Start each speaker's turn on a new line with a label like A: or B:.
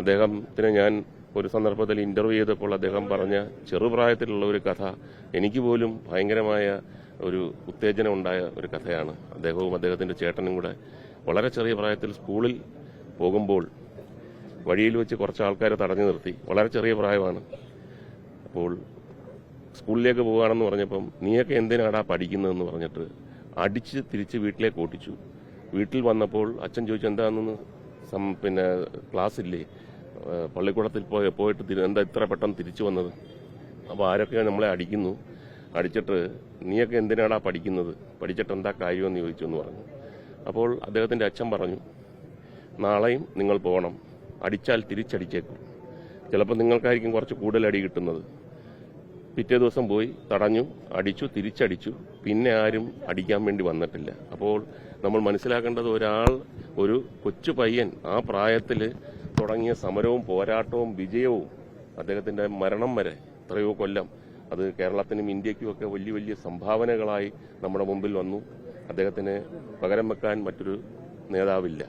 A: അദ്ദേഹത്തിന് ഞാൻ ഒരു സന്ദർഭത്തിൽ ഇന്റർവ്യൂ ചെയ്തപ്പോൾ അദ്ദേഹം പറഞ്ഞ ചെറുപ്രായത്തിലുള്ള ഒരു കഥ എനിക്ക് പോലും ഭയങ്കരമായ ഒരു ഉത്തേജനം ഉണ്ടായ ഒരു കഥയാണ്. അദ്ദേഹവും അദ്ദേഹത്തിന്റെ ചേട്ടനും കൂടെ വളരെ ചെറിയ പ്രായത്തിൽ സ്കൂളിൽ പോകുമ്പോൾ വഴിയിൽ വെച്ച് കുറച്ച് ആൾക്കാരെ തടഞ്ഞു നിർത്തി. വളരെ ചെറിയ പ്രായമാണ്. അപ്പോൾ സ്കൂളിലേക്ക് പോവുകയാണെന്ന് പറഞ്ഞപ്പം നീയൊക്കെ എന്തിനാടാ പഠിക്കുന്നതെന്ന് പറഞ്ഞിട്ട് അടിച്ച് തിരിച്ച് വീട്ടിലേക്ക് ഓട്ടിച്ചു. വീട്ടിൽ വന്നപ്പോൾ അച്ഛൻ ചോദിച്ചു എന്താണെന്ന് പിന്നെ ക്ലാസ് ഇല്ലേ? പള്ളിക്കൂടത്തിൽ പോയി പോയിട്ട് എന്താ ഇത്ര പെട്ടെന്ന് തിരിച്ചു വന്നത്? അപ്പോൾ ആരൊക്കെ നമ്മളെ അടിക്കുന്നു. അടിച്ചിട്ട് നീയൊക്കെ എന്തിനാടാ പഠിക്കുന്നത്? പഠിച്ചിട്ട് എന്താ കാര്യമെന്ന് ചോദിച്ചു എന്ന് പറഞ്ഞു. അപ്പോൾ അദ്ദേഹത്തിന്റെ അച്ഛൻ പറഞ്ഞു നാളെയും നിങ്ങൾ പോകണം. അടിച്ചാൽ തിരിച്ചടിച്ചേക്കും. ചിലപ്പോൾ നിങ്ങൾക്കായിരിക്കും കുറച്ച് കൂടുതൽ അടി കിട്ടുന്നത്. പിറ്റേ ദിവസം പോയി തടഞ്ഞു അടിച്ചു തിരിച്ചടിച്ചു. പിന്നെ ആരും അടിക്കാൻ വേണ്ടി വന്നിട്ടില്ല. അപ്പോൾ നമ്മൾ മനസ്സിലാക്കേണ്ടത് ഒരാൾ ഒരു കൊച്ചു പയ്യൻ ആ പ്രായത്തിൽ തുടങ്ങിയ സമരവും പോരാട്ടവും വിജയവും അദ്ദേഹത്തിന്റെ മരണം വരെ എത്രയോ കൊല്ലം അത് കേരളത്തിനും ഇന്ത്യയ്ക്കും ഒക്കെ വലിയ വലിയ സംഭാവനകളായി നമ്മുടെ മുമ്പിൽ വന്നു. അദ്ദേഹത്തിന് പകരം വെക്കാൻ മറ്റൊരു നേതാവില്ല.